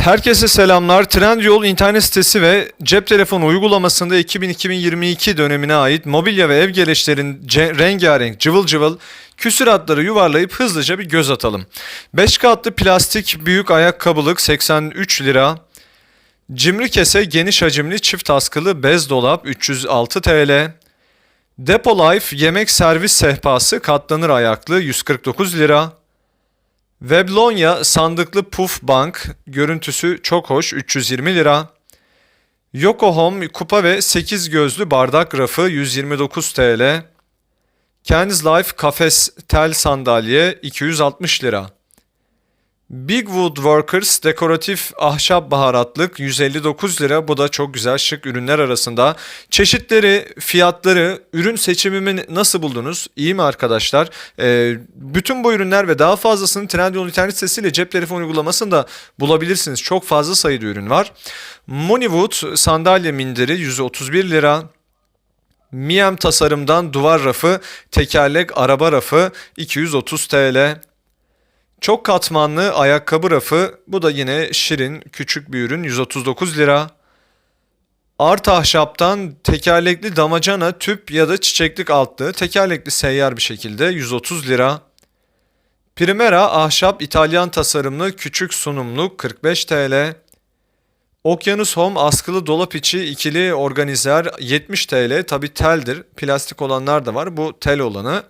Herkese selamlar. Trendyol internet sitesi ve cep telefonu uygulamasında 2000-2022 dönemine ait mobilya ve ev gereçlerin rengarenk cıvıl cıvıl küsuratları yuvarlayıp hızlıca bir göz atalım. 5 katlı plastik büyük ayakkabılık 83 lira. Cimri kese geniş hacimli çift askılı bez dolap 306 TL. Depo Life yemek servis sehpası katlanır ayaklı 149 lira. Weblonya sandıklı puf bank görüntüsü çok hoş 320 lira. Yoko Home kupa ve 8 gözlü bardak rafı 129 TL. Ken's Life kafes tel sandalye 260 lira. Big Wood Workers dekoratif ahşap baharatlık 159 lira. Bu da çok güzel şık ürünler arasında. Çeşitleri, fiyatları, ürün seçimimi nasıl buldunuz? İyi mi arkadaşlar? Ee, bütün bu ürünler ve daha fazlasını Trendyol internet sitesiyle cep telefonu uygulamasında bulabilirsiniz. Çok fazla sayıda ürün var. Moneywood sandalye minderi 131 lira. Miem tasarımdan duvar rafı, tekerlek araba rafı 230 TL. Çok katmanlı ayakkabı rafı. Bu da yine şirin küçük bir ürün 139 lira. Art ahşaptan tekerlekli damacana tüp ya da çiçeklik altlı tekerlekli seyyar bir şekilde 130 lira. Primera ahşap İtalyan tasarımlı küçük sunumluk 45 TL. Okyanus Home askılı dolap içi ikili organizer 70 TL. Tabi teldir. Plastik olanlar da var. Bu tel olanı.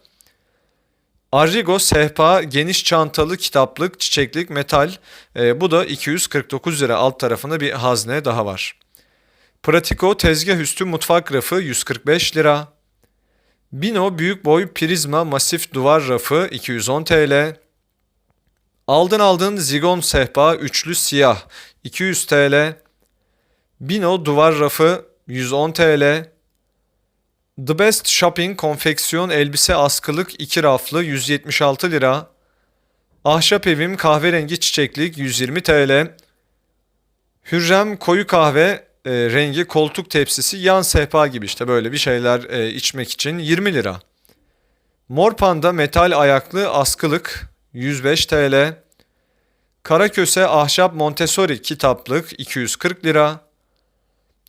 Arrigo sehpa geniş çantalı kitaplık çiçeklik metal. Ee, bu da 249 lira alt tarafında bir hazne daha var. Pratiko tezgah üstü mutfak rafı 145 lira. Bino büyük boy prizma masif duvar rafı 210 TL. Aldın aldın zigon sehpa üçlü siyah 200 TL. Bino duvar rafı 110 TL. The Best Shopping konfeksiyon elbise askılık 2 raflı 176 lira. Ahşap evim kahverengi çiçeklik 120 TL. Hürrem koyu kahve e, rengi koltuk tepsisi yan sehpa gibi işte böyle bir şeyler e, içmek için 20 lira. Mor panda metal ayaklı askılık 105 TL. Karaköse ahşap Montessori kitaplık 240 lira.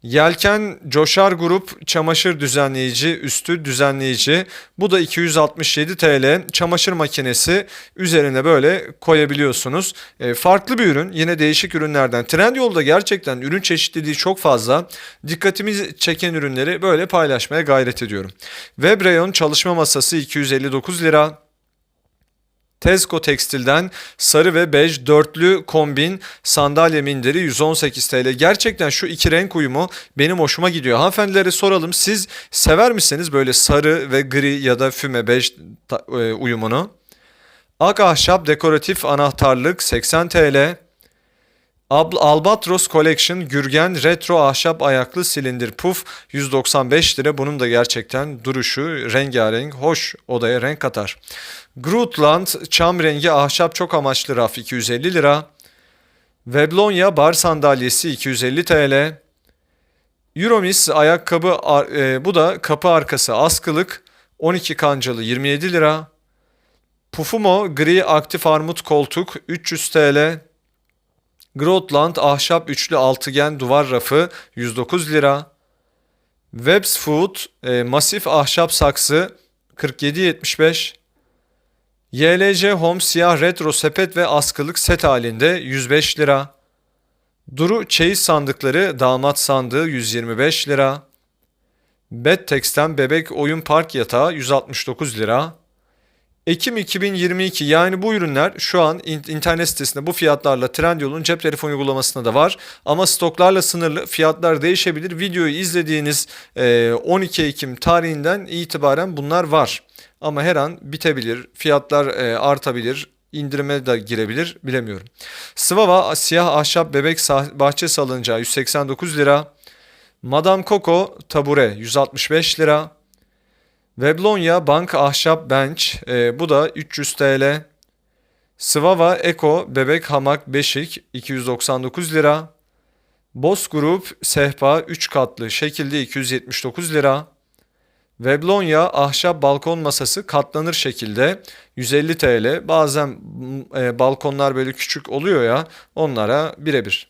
Yelken Coşar Grup çamaşır düzenleyici, üstü düzenleyici. Bu da 267 TL. Çamaşır makinesi üzerine böyle koyabiliyorsunuz. E, farklı bir ürün. Yine değişik ürünlerden. Trendyol'da gerçekten ürün çeşitliliği çok fazla. Dikkatimi çeken ürünleri böyle paylaşmaya gayret ediyorum. Web Rayon çalışma masası 259 lira. Tesco Tekstil'den sarı ve bej dörtlü kombin sandalye minderi 118 TL. Gerçekten şu iki renk uyumu benim hoşuma gidiyor. Hanımefendilere soralım siz sever misiniz böyle sarı ve gri ya da füme bej e, uyumunu? Ak ahşap dekoratif anahtarlık 80 TL. Ab- Albatros Collection Gürgen Retro Ahşap Ayaklı Silindir Puf 195 lira. Bunun da gerçekten duruşu rengarenk, hoş odaya renk katar. Grutland Çam rengi ahşap çok amaçlı raf 250 lira. Weblonya bar sandalyesi 250 TL. Euromis ayakkabı e, bu da kapı arkası askılık 12 kancalı 27 lira. Pufumo gri aktif armut koltuk 300 TL. Grotland ahşap üçlü altıgen duvar rafı 109 lira. Webs Food e, masif ahşap saksı 47.75. YLC Home siyah retro sepet ve askılık set halinde 105 lira. Duru çeyiz sandıkları damat sandığı 125 lira. Bedtex'ten bebek oyun park yatağı 169 lira. Ekim 2022 yani bu ürünler şu an in- internet sitesinde bu fiyatlarla Trendyol'un cep telefonu uygulamasında da var. Ama stoklarla sınırlı fiyatlar değişebilir. Videoyu izlediğiniz e, 12 Ekim tarihinden itibaren bunlar var. Ama her an bitebilir, fiyatlar artabilir, indirime de girebilir bilemiyorum. Swava siyah ahşap bebek bahçe salıncağı 189 lira. Madame Coco tabure 165 lira. Weblonya bank ahşap bench e, bu da 300 TL. Swava Eco bebek hamak beşik 299 lira. Boss Group sehpa 3 katlı şekilde 279 lira. Veblonya ahşap balkon masası katlanır şekilde 150 TL. Bazen e, balkonlar böyle küçük oluyor ya onlara birebir.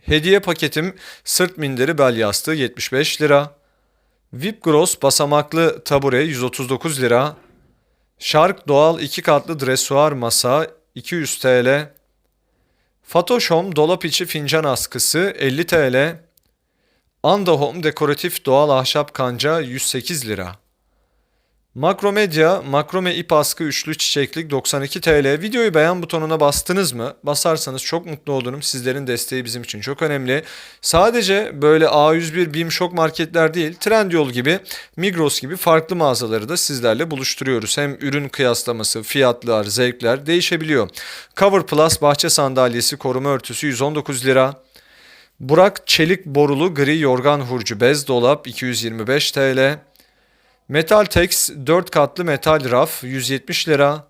Hediye paketim sırt minderi bel yastığı 75 lira. Vipgros basamaklı tabure 139 lira. Shark doğal iki katlı dresuar masa 200 TL. Fatoş Home dolap içi fincan askısı 50 TL. Anda Home dekoratif doğal ahşap kanca 108 lira. Makromedia makrome ip askı üçlü çiçeklik 92 TL. Videoyu beğen butonuna bastınız mı? Basarsanız çok mutlu olurum. Sizlerin desteği bizim için çok önemli. Sadece böyle A101 BİM şok marketler değil, Trendyol gibi, Migros gibi farklı mağazaları da sizlerle buluşturuyoruz. Hem ürün kıyaslaması, fiyatlar, zevkler değişebiliyor. Cover Plus bahçe sandalyesi koruma örtüsü 119 lira. Burak çelik borulu gri yorgan hurcu bez dolap 225 TL. Metal Tex 4 katlı metal raf 170 lira.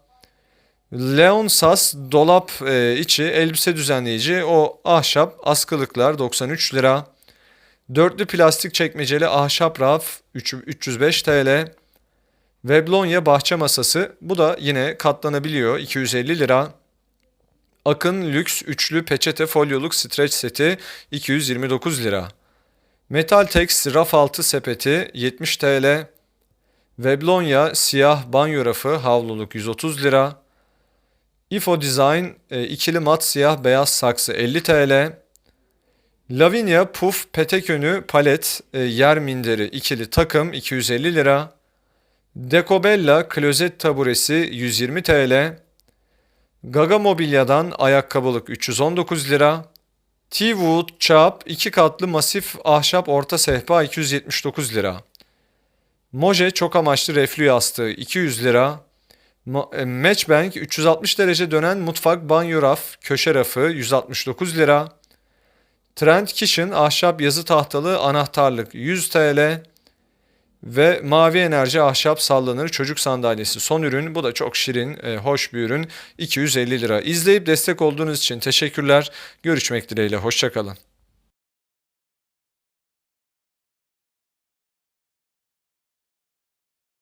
Leon Sas dolap e, içi elbise düzenleyici o ahşap askılıklar 93 lira. Dörtlü plastik çekmeceli ahşap raf üç- 305 TL. Veblonya bahçe masası bu da yine katlanabiliyor 250 lira. Akın lüks üçlü peçete folyoluk streç seti 229 lira. Metal Tex raf altı sepeti 70 TL. Veblonya siyah banyo rafı havluluk 130 lira. Ifo Design e, ikili mat siyah beyaz saksı 50 TL. Lavinia Puff petek önü palet e, yer minderi ikili takım 250 lira. Decobella klozet taburesi 120 TL. Gaga Mobilya'dan ayakkabılık 319 lira. T-Wood Chap 2 katlı masif ahşap orta sehpa 279 lira. Moje çok amaçlı reflü yastığı 200 lira. E, Matchbank 360 derece dönen mutfak banyo raf köşe rafı 169 lira. Trend Kitchen ahşap yazı tahtalı anahtarlık 100 TL. Ve mavi enerji ahşap sallanır çocuk sandalyesi son ürün. Bu da çok şirin, e, hoş bir ürün. 250 lira. İzleyip destek olduğunuz için teşekkürler. Görüşmek dileğiyle. Hoşçakalın.